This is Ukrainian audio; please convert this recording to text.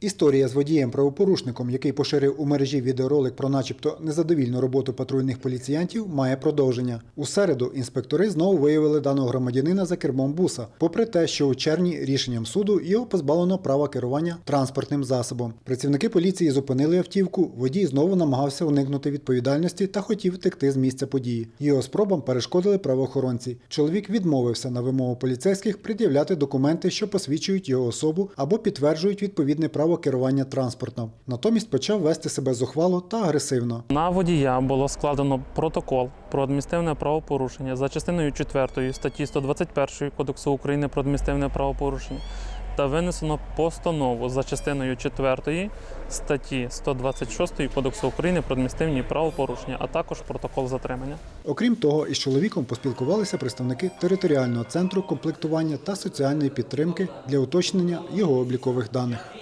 Історія з водієм-правопорушником, який поширив у мережі відеоролик про начебто незадовільну роботу патрульних поліціянтів, має продовження. У середу інспектори знову виявили даного громадянина за кермом буса, попри те, що у червні рішенням суду його позбавлено права керування транспортним засобом. Працівники поліції зупинили автівку. Водій знову намагався уникнути відповідальності та хотів втекти з місця події. Його спробам перешкодили правоохоронці. Чоловік відмовився на вимогу поліцейських пред'являти документи, що посвідчують його особу або підтверджують відповідне право керування транспортом. Натомість почав вести себе зухвало та агресивно. На водія було складено протокол про адміністративне правопорушення за частиною 4 статті 121 Кодексу України про адміністративне правопорушення та винесено постанову за частиною 4 статті 126 Кодексу України про адміністративні правопорушення, а також протокол затримання. Окрім того, із чоловіком поспілкувалися представники територіального центру комплектування та соціальної підтримки для уточнення його облікових даних.